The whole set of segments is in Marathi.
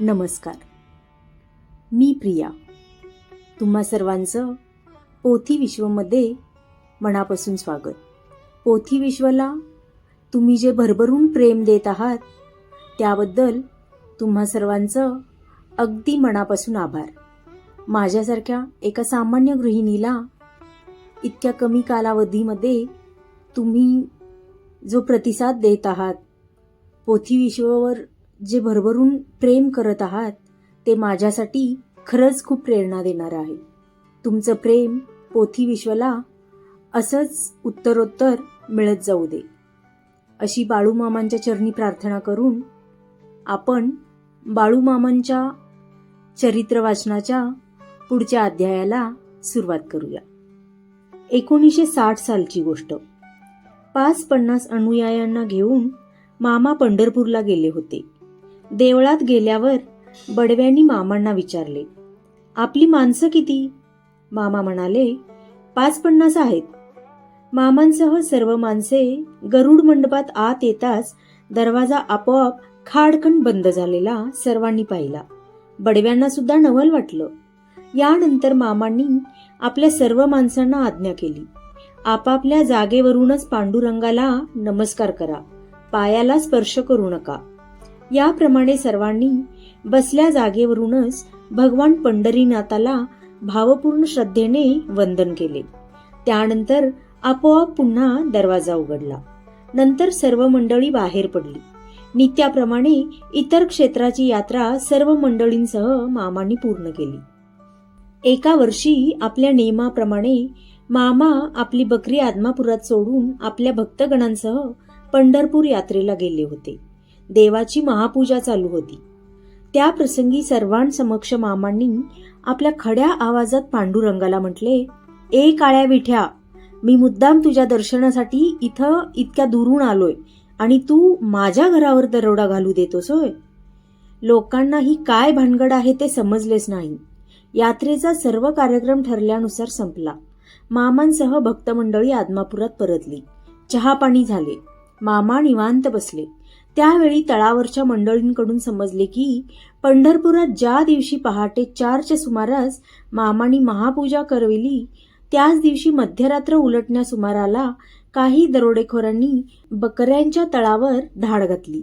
नमस्कार. मी प्रिया. तुम्हा सर्वांचं पोथी विश्वमध्ये मनापासून स्वागत. पोथी विश्वला तुम्ही जे भरभरून प्रेम देत आहात त्याबद्दल तुम्हा सर्वांचं अगदी मनापासून आभार. माझ्यासारख्या एका सामान्य गृहिणीला इतक्या कमी कालावधीमध्ये तुम्ही जो प्रतिसाद देत आहात पोथी विश्वावर जे भरभरून प्रेम करत आहात ते माझ्यासाठी खरंच खूप प्रेरणा देणार आहे. तुमचं प्रेम पोथी विश्वला असंच उत्तरोत्तर मिळत जाऊ दे. अशी बाळूमामांच्या चरणी प्रार्थना करून आपण बाळूमामांच्या चरित्र वाचनाच्या पुढच्या अध्यायाला सुरुवात करूया. एकोणीसशे साठ सालची गोष्ट. पाच पन्नास अनुयायांना घेऊन मामा पंढरपूरला गेले होते. देवळात गेल्यावर बडव्यांनी मामांना विचारले आपली माणसं किती? मामा म्हणाले पाच पन्नास आहेत. मामांसह सर्व माणसे गरुड मंडपात आत येताच दरवाजा आपोआप खाडकन बंद झालेला सर्वांनी पाहिला. बडव्यांना सुद्धा नवल वाटलं. यानंतर मामांनी आपल्या सर्व माणसांना आज्ञा केली. आपापल्या जागेवरूनच पांडुरंगाला नमस्कार करा. पायाला स्पर्श करू नका. याप्रमाणे सर्वांनी बसल्या जागेवरूनच भगवान पंढरीनाथाला भावपूर्ण श्रद्धेने वंदन केले. त्यानंतर आपोआप पुन्हा दरवाजा उघडला. नंतर सर्व मंडळी बाहेर पडली. नित्याप्रमाणे इतर क्षेत्राची यात्रा सर्व मंडळींसह मामांनी पूर्ण केली. एका वर्षी आपल्या नियमाप्रमाणे मामा आपली बकरी आदमापुरात सोडून आपल्या भक्तगणांसह पंढरपूर यात्रेला गेले होते. देवाची महापूजा चालू होती. त्या प्रसंगी सर्वांसमक्ष मामांनी आपल्या खड्या आवाजात पांडुरंगाला म्हटले ए काळ्या विठ्या मी मुद्दाम तुझ्या दर्शनासाठी इथं इतक्या दुरून आलोय आणि तू माझ्या घरावर दरोडा घालू देतोस होय. लोकांना ही काय भानगड आहे ते समजलेच नाही. यात्रेचा सर्व कार्यक्रम ठरल्यानुसार संपला. मामांसह भक्तमंडळी आदमापुरात परतली. चहापाणी झाले. मामा निवांत बसले. त्यावेळी तळावरच्या मंडळींकडून समजले की पंढरपुरात ज्या दिवशी पहाटे चारच्या सुमारास मामानी महापूजा करविली त्याच दिवशी मध्यरात्र उलटण्या सुमाराला काही दरोडेखोरांनी बकऱ्यांच्या तळावर धाड घातली.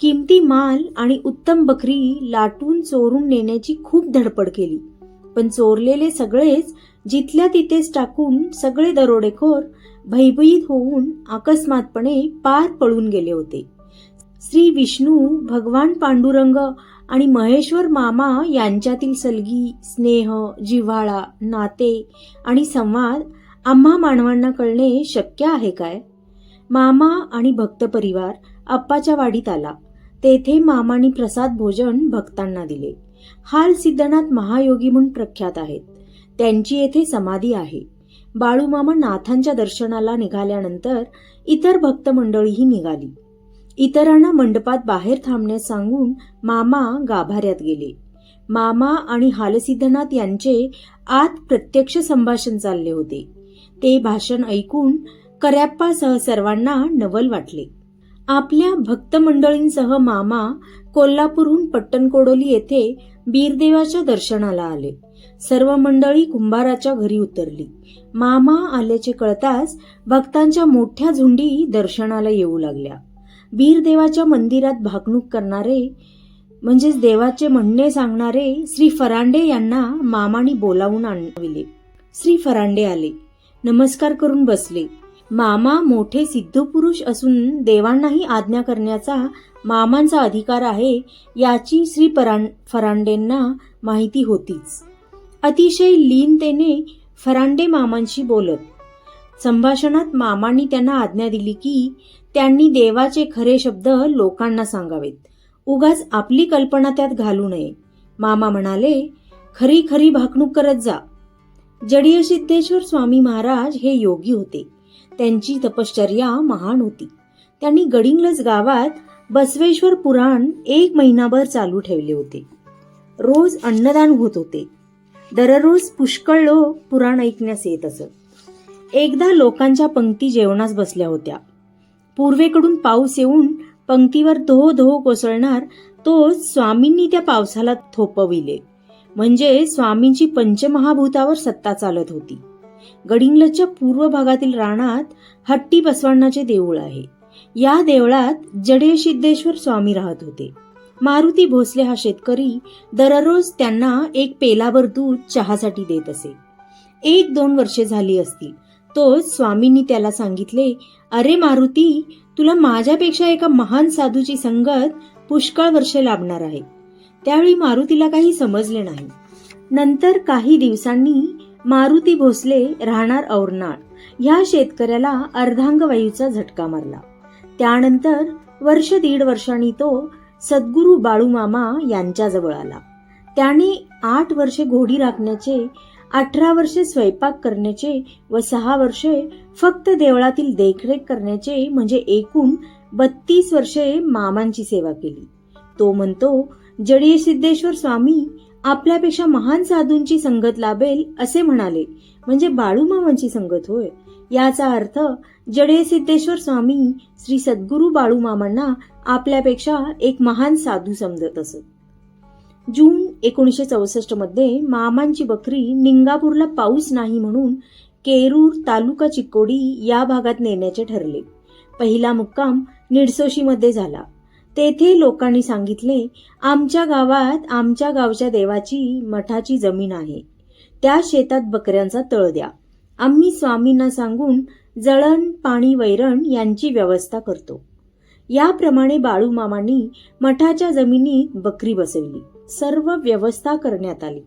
किमती माल आणि उत्तम बकरी लाटून चोरून नेण्याची खूप धडपड केली. पण चोरलेले सगळेच जिथल्या तिथेच टाकून सगळे दरोडेखोर भयभीत होऊन अकस्मातपणे पार पळून गेले होते. श्री विष्णू भगवान पांडुरंग आणि महेश्वर मामा यांच्यातील सलगी स्नेह जिव्हाळा नाते आणि संवाद आम्हा मानवांना कळणे शक्य आहे काय? मामा आणि भक्त परिवार अप्पाच्या वाडीत आला. तेथे मामानी प्रसाद भोजन भक्तांना दिले. हाल सिद्धनाथ महायोगी म्हणून प्रख्यात आहेत. त्यांची येथे समाधी आहे. बाळूमामा नाथांच्या दर्शनाला निघाल्यानंतर इतर भक्त मंडळीही निघाली. इतरांना मंडपात बाहेर थांबण्यास सांगून मामा गाभाऱ्यात गेले. मामा आणि हालसिद्धनाथ यांचे आत प्रत्यक्ष संभाषण चालले होते. ते भाषण ऐकून कर्याप्पासह सर्वांना नवल वाटले. आपल्या भक्त मंडळींसह मामा कोल्हापूरहून पट्टणकोडोली येथे बीरदेवाच्या दर्शनाला आले. सर्व मंडळी कुंभाराच्या घरी उतरली. मामा आल्याचे कळताच भक्तांच्या मोठ्या झुंडी दर्शनाला येऊ लागल्या. बीरदेवाच्या मंदिरात भागणूक करणारे म्हणजेच देवाचे म्हणणे सांगणारे श्री फरांडे यांना मामानी बोलावून आणविले. श्री फरांडे आले. नमस्कार करून बसले. मामा मोठे सिद्धपुरुष असून देवांनाही आज्ञा करण्याचा मामांचा अधिकार आहे याची श्री परां फरांडेंना माहिती होतीच. अतिशय लीनतेने फरांडे मामांशी बोलत संभाषणात मामांनी त्यांना आज्ञा दिली की त्यांनी देवाचे खरे शब्द लोकांना सांगावेत. उगाच आपली कल्पना त्यात घालू नये. मामा म्हणाले खरी खरी भाकणूक करत जा. जडीय सिद्धेश्वर स्वामी महाराज हे योगी होते. त्यांची तपश्चर्या महान होती. त्यांनी गडिंगलज गावात बसवेश्वर पुराण एक महिनाभर चालू ठेवले होते. रोज अन्नदान होत होते. दररोज पुष्कळ लोक पुराण ऐकण्यास येत असत. एकदा लोकांच्या पंक्ती जेवणास बसल्या होत्या. पूर्वेकडून पाऊस येऊन पंक्तीवर धो धो कोसळणार तो स्वामींनी त्या पावसाला थोपविले. म्हणजे स्वामींची पंचमहाभूतावर सत्ता चालत होती. गडिंगलच्या पूर्व भागातील रानात हट्टी बसवण्णाचे देऊळ आहे. या देवळात जडे सिद्धेश्वर स्वामी राहत होते. मारुती भोसले हा शेतकरी दररोज त्यांना एक पेलाभर दूध चहासाठी देत असे. एक दोन वर्षे झाली असतील. तो स्वामींनी त्याला सांगितले अरे मारुती तुला माझ्यापेक्षा एका महान साधूची संगत पुष्कळ वर्षे लाभणार आहे. त्यावेळी मारुतीला काही समजले नाही. नंतर काही दिवसांनी मारुती भोसले राहणार औरनाळ. ह्या शेतकऱ्याला अर्धांगवायूचा झटका मारला. त्यानंतर वर्ष दीड वर्षांनी तो सद्गुरू बाळूमामा यांच्याजवळ आला. त्याने आठ वर्षे घोडी राखण्याचे अठरा वर्षे स्वयंपाक करण्याचे व सहा वर्षे फक्त देवळातील देखरेख करण्याचे म्हणजे एकूण बत्तीस वर्षे मामांची सेवा केली. तो म्हणतो जडीय सिद्धेश्वर स्वामी आपल्यापेक्षा महान साधूंची संगत लाभेल असे म्हणाले. म्हणजे बाळूमामांची संगत होय. याचा अर्थ जडे सिद्धेश्वर स्वामी श्री सद्गुरू बाळूमामांना आपल्यापेक्षा एक महान साधू समजत असत. जून एकोणीसशे चौसष्टमध्ये मामांची बकरी निंगापूरला पाऊस नाही म्हणून केरूर तालुका चिक्कोडी या भागात नेण्याचे ठरले. पहिला मुक्काम निडसोशीमध्ये झाला. तेथे लोकांनी सांगितले आमच्या गावात आमच्या गावच्या देवाची मठाची जमीन आहे. त्या शेतात बकऱ्यांचा तळ द्या. आम्ही स्वामींना सांगून जळण पाणी वैरण यांची व्यवस्था करतो. याप्रमाणे बाळूमामांनी मठाच्या जमिनीत बकरी बसवली. सर्व व्यवस्था करण्यात आली.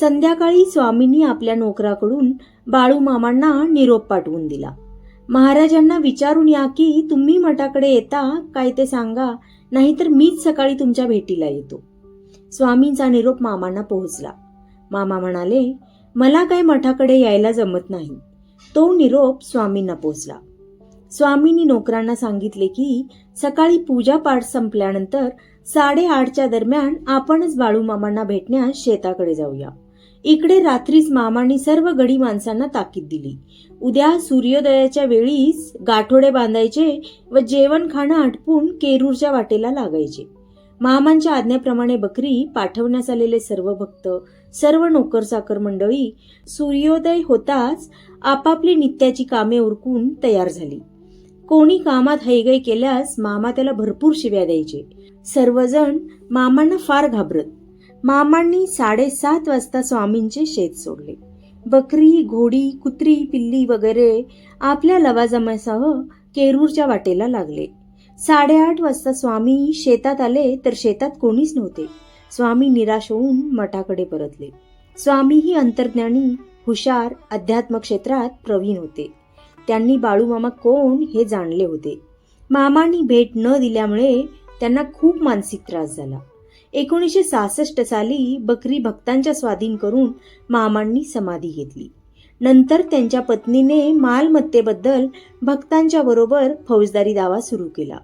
संध्याकाळी स्वामींनी आपल्या नोकराकडून बाळूमामांना निरोप पाठवून दिला. महाराजांना विचारून या की तुम्ही मठाकडे येता काय ते सांगा नाहीतर मीच सकाळी तुमच्या भेटीला येतो. स्वामींचा निरोप मामांना पोहोचला. मामा म्हणाले मला काय मठाकडे यायला जमत नाही. तो निरोप स्वामींना पोहोचला. स्वामींनी नोकरांना सांगितले की सकाळी पूजा पाठ संपल्यानंतर साडेआठच्या दरम्यान आपणच बाळू मामांना भेटण्यास शेताकडे जाऊया. इकडे रात्रीच मामांनी सर्व गडी माणसांना ताकीद दिली. उद्या सूर्योदयाच्या वेळीच गाठोडे बांधायचे व जेवण खाणं आटपून केरूरच्या वाटेला लागायचे. मामांच्या आज्ञेप्रमाणे बकरी पाठवण्यास आलेले सर्व भक्त सर्व नोकरसाकर मंडळी सूर्योदय होताच आपापली नित्याची कामे उरकून तयार झाली. कोणी कामात हैगय केल्यास मामा त्याला भरपूर शिव्या द्यायचे. सर्वजण मामांना फार घाबरत. मामांनी साडेसात वाजता स्वामींचे शेत सोडले. बकरी घोडी कुत्री पिल्ली वगैरे आपल्या लवाजमासह केरूरच्या वाटेला लागले. साडेआठ वाजता स्वामी शेतात आले तर शेतात कोणीच नव्हते. स्वामी निराश होऊन मठाकडे परतले. स्वामी ही अंतर्ज्ञानी हुशार अध्यात्म क्षेत्रात प्रवीण होते. त्यांनी बाळूमामा कोण हे जाणले होते. मामांनी भेट न दिल्यामुळे त्यांना खूप मानसिक त्रास झाला. एकोणीसशे सहासष्ट साली बकरी भक्तांच्या स्वाधीन करून मामांनी समाधी घेतली. नंतर त्यांच्या पत्नीने मालमत्तेबद्दल भक्तांच्या बरोबर फौजदारी दावा सुरू केला.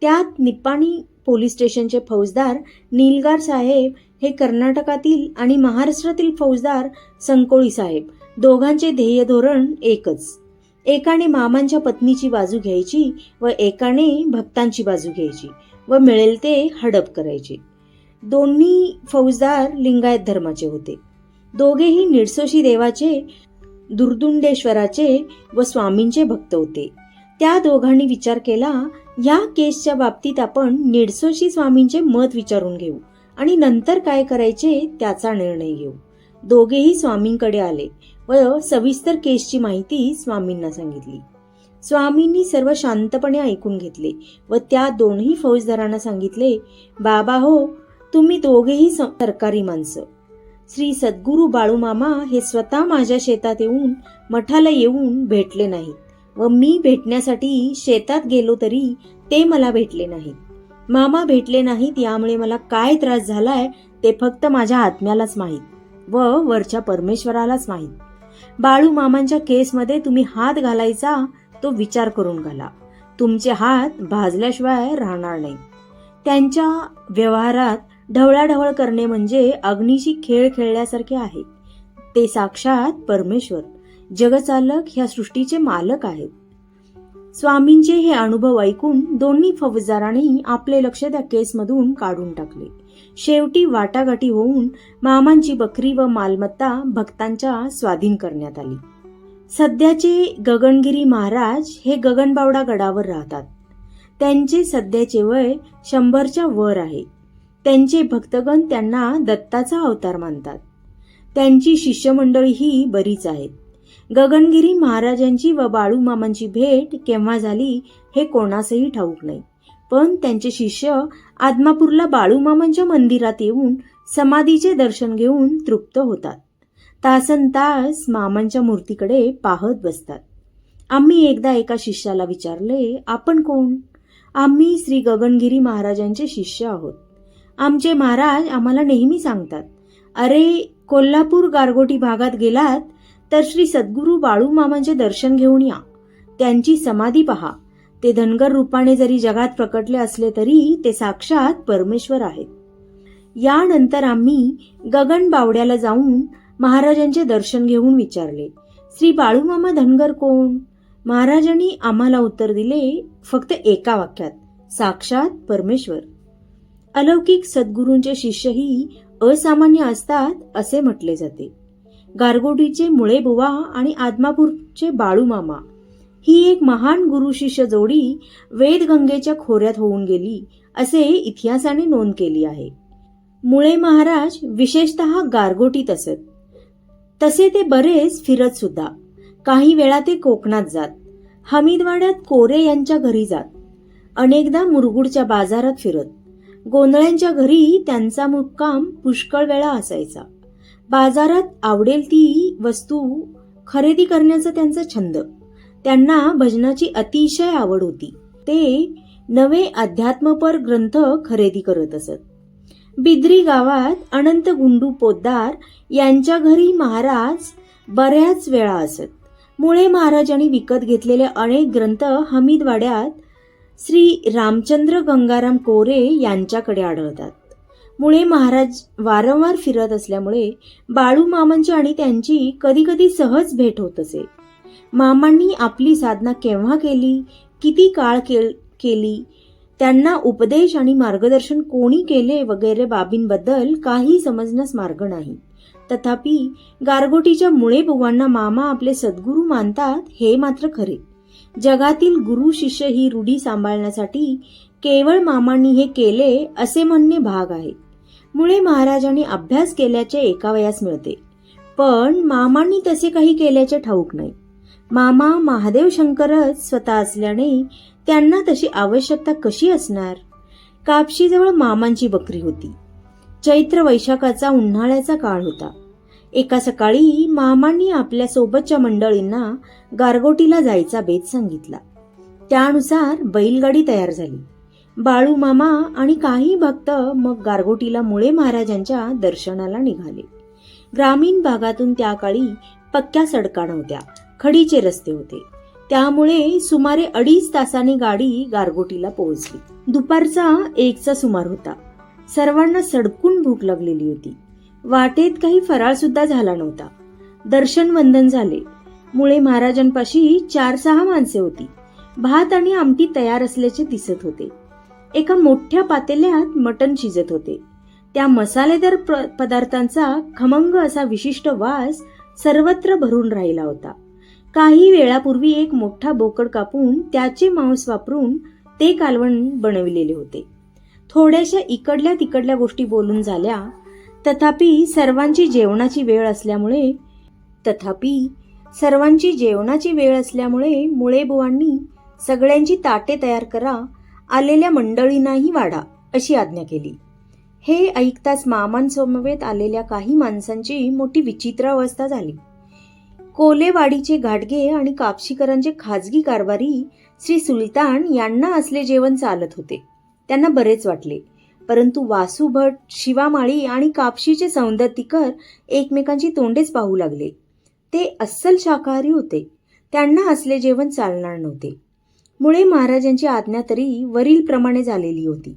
त्यात निप्पाणी पोलीस स्टेशनचे फौजदार नीलगार साहेब हे कर्नाटकातील आणि महाराष्ट्रातील फौजदार संकोळी साहेब दोघांचे ध्येय धोरण एकच. एकाने मामांच्या पत्नीची बाजू घ्यायची व एकाने भक्तांची बाजू घ्यायची. व मिळेल ते हडप करायचे. दोन्ही फौजदार लिंगायत धर्माचे होते. दोघेही निडसोशी देवाचे दुर्दुंडेश्वराचे व स्वामींचे भक्त होते. त्या दोघांनी विचार केला या केसच्या बाबतीत आपण निडसोशी स्वामींचे मत विचारून घेऊ आणि नंतर काय करायचे त्याचा निर्णय घेऊ. दोघेही स्वामींकडे आले व सविस्तर केसची माहिती स्वामींना सांगितली. स्वामींनी सर्व शांतपणे ऐकून घेतले व त्या दोन्ही फौजदारांना सांगितले बाबा हो तुम्ही दोघेही स- सरकारी माणसं. श्री सद्गुरू बाळूमामा हे स्वतः माझ्या शेतात येऊन मठाला येऊन भेटले नाहीत व मी भेटण्यासाठी शेतात गेलो तरी ते मला भेटले नाहीत. मामा भेटले नाहीत यामुळे मला काय त्रास झालाय ते फक्त माझ्या आत्म्यालाच माहीत व वरच्या परमेश्वरालाच माहीत. बाळू मामांच्या केसमध्ये तुम्ही हात घालायचा तो विचार करून घाला. तुमचे हात भाजल्याशिवाय राहणार नाही. त्यांच्या व्यवहारात ढवळाढवळ करणे म्हणजे अग्नीशी खेळ खेळल्यासारखे आहे. ते साक्षात परमेश्वर जगचालक ह्या सृष्टीचे मालक आहेत. स्वामींचे हे अनुभव ऐकून दोन्ही फौजदारांनी आपले लक्ष त्या केसमधून काढून टाकले. शेवटी वाटाघाटी होऊन मामांची बकरी व मालमत्ता भक्तांच्या स्वाधीन करण्यात आली. सध्याचे गगनगिरी महाराज हे गगनबावडा गडावर राहतात. त्यांचे सध्याचे वय शंभरच्या वर आहे. त्यांचे भक्तगण त्यांना दत्ताचा अवतार मानतात. त्यांची शिष्यमंडळी ही बरीच आहेत. गगनगिरी महाराजांची व बाळूमामांची भेट केव्हा झाली हे कोणासही ठाऊक नाही. पण त्यांचे शिष्य आदमापूरला बाळूमामांच्या मंदिरात येऊन समाधीचे दर्शन घेऊन तृप्त होतात. तासन तास मामांच्या मूर्तीकडे पाहत बसतात. आम्ही एकदा एका शिष्याला विचारले आपण कोण? आम्ही श्री गगनगिरी महाराजांचे शिष्य आहोत. आमचे महाराज आम्हाला नेहमी सांगतात अरे कोल्हापूर गारगोटी भागात गेलात तर श्री सद्गुरू बाळू मामांचे दर्शन घेऊन या. त्यांची समाधी पहा. ते धनगर रूपाने जरी जगात प्रकटले असले तरी ते साक्षात परमेश्वर आहेत. यानंतर आम्ही गगन बावड्याला जाऊन महाराजांचे दर्शन घेऊन विचारले श्री बाळूमामा धनगर कोण? महाराजांनी आम्हाला उत्तर दिले फक्त एका वाक्यात साक्षात परमेश्वर. अलौकिक सद्गुरूंचे शिष्यही असामान्य असतात असे म्हटले जाते. गारगोटीचे मुळे बुवा आणि आदमापूरचे बाळूमामा. ही एक महान गुरु शिष्य जोडी वेदगंगेच्या खोऱ्यात होऊन गेली असे इतिहासाने नोंद केली आहे. मुळे महाराज विशेषतः गारगोटीत असत. तसे ते बरेच फिरत सुद्धा. काही वेळा ते कोकणात जात. हमीदवाड्यात कोरे यांच्या घरी जात. अनेकदा मुरगुडच्या बाजारात फिरत. गोंधळ्यांच्या घरी त्यांचा मुक्काम पुष्कळ वेळा असायचा. बाजारात आवडेल ती वस्तू खरेदी करण्याचा त्यांचा छंद. त्यांना भजनाची अतिशय आवड होती. ते नवे अध्यात्मपर ग्रंथ खरेदी करत असत. बिद्री गावात अनंत गुंडू पोद्दार यांच्या घरी महाराज बऱ्याच वेळा असत. मुळे महाराजांनी विकत घेतलेले अनेक ग्रंथ हमीदवाड्यात श्री रामचंद्र गंगाराम कोरे यांच्याकडे आढळतात. मुळे महाराज वारंवार फिरत असल्यामुळे बाळू मामांची आणि त्यांची कधीकधी सहज भेट होत असे. मामांनी आपली साधना केव्हा केली? किती काळ केल केली? त्यांना उपदेश आणि मार्गदर्शन कोणी केले वगैरे बाबींबद्दल काही समजण्यास मार्ग नाही. तथापि गारगोटीच्या मुळे बुवांना मामा आपले सद्गुरू मानतात हे मात्र खरे. जगातील गुरु शिष्य ही रूढी सांभाळण्यासाठी केवळ मामांनी हे केले असे म्हणणे भाग आहे. मुळे महाराजांनी अभ्यास केल्याचे एका वयास मिळते. पण मामांनी तसे काही केल्याचे ठाऊक नाही. मामा महादेव शंकरच स्वतः असल्याने त्यांना तशी आवश्यकता कशी असणार? कापशीजवळ मामांची बकरी होती. चैत्र वैशाखाचा उन्हाळ्याचा काळ होता. एका सकाळी मामांनी आपल्या सोबतच्या मंडळींना गारगोटीला जायचा बेत सांगितला. त्यानुसार बैलगाडी तयार झाली. बाळू मामा आणि काही भक्त मग गारगोटीला मुळे महाराजांच्या दर्शनाला निघाले. ग्रामीण भागातून त्या काळी पक्क्या सडका नव्हत्या खडीचे रस्ते होते. त्यामुळे सुमारे अडीच तासांनी गाडी गारगोटीला पोहोचली. दुपारचा एकचा सुमार होता. सर्वांना सडकून भूक लागलेली होती. वाटेत काही फराळ सुद्धा झाला नव्हता. दर्शन वंदन झाले. मुळे महाराजांपाशी चार सहा माणसे होती. भात आणि आमटी तयार असल्याचे दिसत होते. एका मोठ्या पातेल्यात मटण शिजत होते. त्या मसालेदार पदार्थांचा खमंग असा विशिष्ट वास सर्वत्र भरून राहिला होता. काही वेळापूर्वी एक मोठा बोकड कापून त्याचे मांस वापरून ते कालवण बनविलेले होते. थोड्याशा इकडल्या तिकडल्या गोष्टी बोलून झाल्या तथापि सर्वांची जेवणाची वेळ असल्यामुळे तथापि सर्वांची जेवणाची वेळ असल्यामुळे मुळेबुवांनी सगळ्यांची ताटे तयार करा आलेल्या मंडळींनाही वाढा अशी आज्ञा केली. हे ऐकताच मामांसमवेत आलेल्या काही माणसांची मोठी विचित्र अवस्था झाली. कोलेवाडीचे घाटगे आणि कापशीकरांचे खाजगी कारभारी श्री सुलतान यांना असले जेवण चालत होते. त्यांना बरेच वाटले. परंतु वासू भट शिवामाळी आणि कापशीचे सौंदर्यकर एकमेकांची तोंडेच पाहू लागले. ते अस्सल शाकाहारी होते. त्यांना असले जेवण चालणार नव्हते. मुळे महाराजांची आज्ञा तरी वरीलप्रमाणे झालेली होती.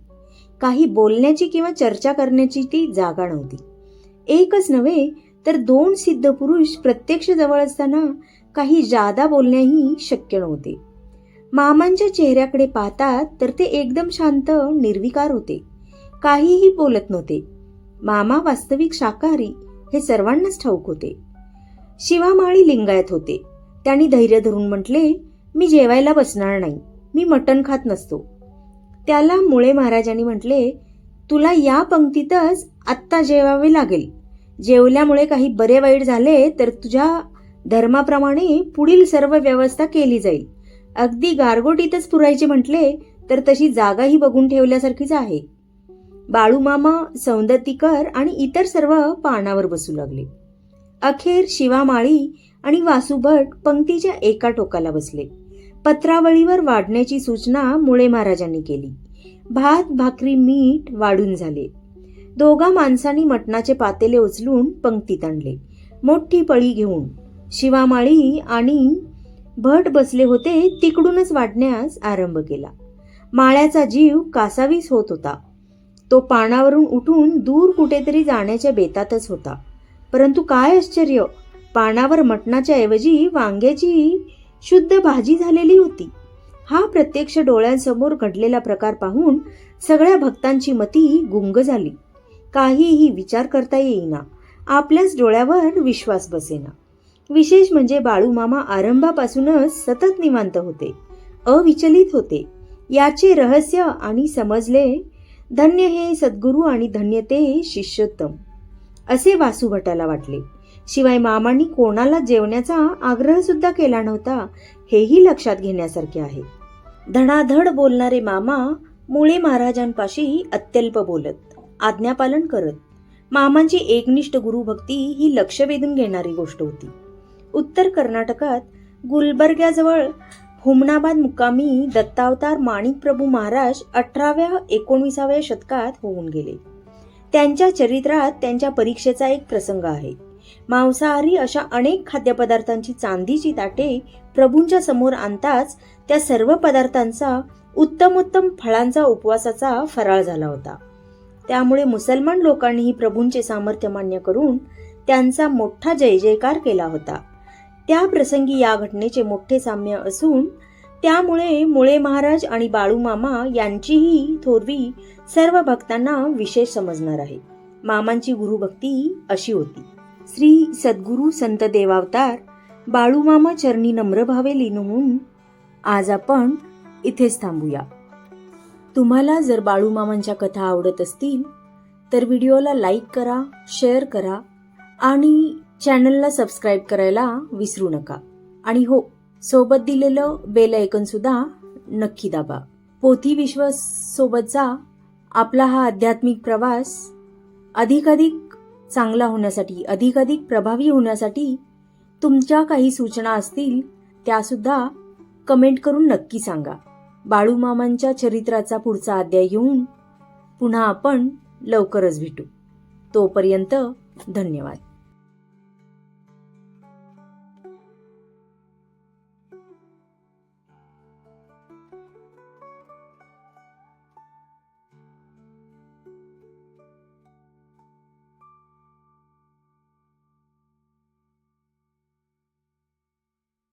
काही बोलण्याची किंवा चर्चा करण्याची ती जागा नव्हती. एकच नव्हे तर दोन सिद्ध पुरुष प्रत्यक्ष जवळ असताना काही जादा बोलण्याही शक्य नव्हते. मामांच्या चेहऱ्याकडे पाहतात तर ते एकदम शांत निर्विकार होते. काहीही बोलत नव्हते. मामा वास्तविक शाकाहारी हे सर्वांनाच ठाऊक होते. शिवामाळी लिंगायत होते. त्यांनी धैर्य धरून म्हटले मी जेवायला बसणार नाही. मी मटण खात नसतो. त्याला मुळे महाराजांनी म्हटले तुला या पंक्तीतच आत्ता जेवावे लागेल. जेवल्यामुळे काही बरे वाईट झाले तर तुझ्या धर्माप्रमाणे पुढील सर्व व्यवस्था केली जाईल. अगदी गारगोटीतच पुरायचे म्हटले तर तशी जागाही बघून ठेवल्यासारखीच आहे. बाळूमामा सौंदतीकर आणि इतर सर्व पानावर बसू लागले. अखेर शिवामाळी आणि वासुभट पंक्तीच्या एका टोकाला बसले. पत्रावळीवर वाढण्याची सूचना मुळे महाराजांनी केली. भात भाकरी मीठ वाढून झाले. दोघा माणसांनी मटणाचे पातेले उचलून पंक्तीत आणले. मोठी पळी घेऊन. शिवामाळी आणि भट बसले होते तिकडूनच वाढण्यास आरंभ केला. माळ्याचा जीव कासावीस होत होता. तो पानावरून उठून दूर कुठेतरी जाण्याच्या बेतातच होता. परंतु काय आश्चर्य! पानावर मटणाच्या ऐवजी वांग्याची शुद्ध भाजी झालेली होती. हा प्रत्यक्ष डोळ्यांसमोर घडलेला प्रकार पाहून सगळ्या भक्तांची मती गुंग झाली. काहीही विचार करता येईना. आपल्याच डोळ्यावर विश्वास बसेना. विशेष म्हणजे बाळूमामा आरंभापासूनच सतत निवांत होते. अविचलित होते. याचे रहस्य आणि समजले धन्य हे सद्गुरू आणि धन्य ते शिष्योत्तम. असे वासुभटाला वाटले. शिवाय मामांनी कोणाला जेवण्याचा आग्रह सुद्धा केला नव्हता हेही लक्षात घेण्यासारखे आहे. धडाधड बोलणारे मामा मुळे महाराजांपाशी अत्यल्प बोलत. आज्ञापालन करत. मामांची एकनिष्ठ गुरुभक्ती ही लक्ष वेधून घेणारी गोष्ट होती. उत्तर कर्नाटकात गुलबर्ग्याजवळ हुमनाबाद मुक्कामी दत्तावतार माणिक प्रभू महाराज अठराव्या एकोणविसाव्या शतकात होऊन गेले. त्यांच्या चरित्रात त्यांच्या परीक्षेचा एक प्रसंग आहे. मांसाहारी अशा अनेक खाद्यपदार्थांची चांदीची ताटे प्रभूंच्या समोर आणताच त्या सर्व पदार्थांचा उत्तमोत्तम फळांचा उपवासाचा फराळ झाला होता. त्यामुळे मुसलमान लोकांनीही प्रभूंचे सामर्थ्य मान्य करून त्यांचा मोठा जय जयकार केला होता. त्या प्रसंगी या घटनेचे मोठे साम्य असून त्यामुळे मुळे महाराज आणि बाळूमामा यांचीही थोरवी सर्व भक्तांना विशेष समजणार आहे. मामांची गुरुभक्ती अशी होती. श्री सद्गुरू संत देवावतार बाळूमामा चरणी नम्रभावे लिनवून आज आपण इथेच थांबूया. तुम्हाला जर बाळूमामांच्या कथा आवडत असतील तर व्हिडिओला लाईक करा शेअर करा आणि चॅनलला सबस्क्राईब करायला विसरू नका. आणि हो सोबत दिलेलं बेल सुद्धा नक्की दाबा. पोथी विश्व सोबतचा आपला हा आध्यात्मिक प्रवास अधिकाधिक चांगला होण्यासाठी अधिकाधिक प्रभावी होण्यासाठी तुमच्या काही सूचना असतील त्यासुद्धा कमेंट करून नक्की सांगा. बाळूमामांच्या चरित्राचा पुढचा अध्याय येऊन पुन्हा आपण लवकरच भेटू. तोपर्यंत धन्यवाद.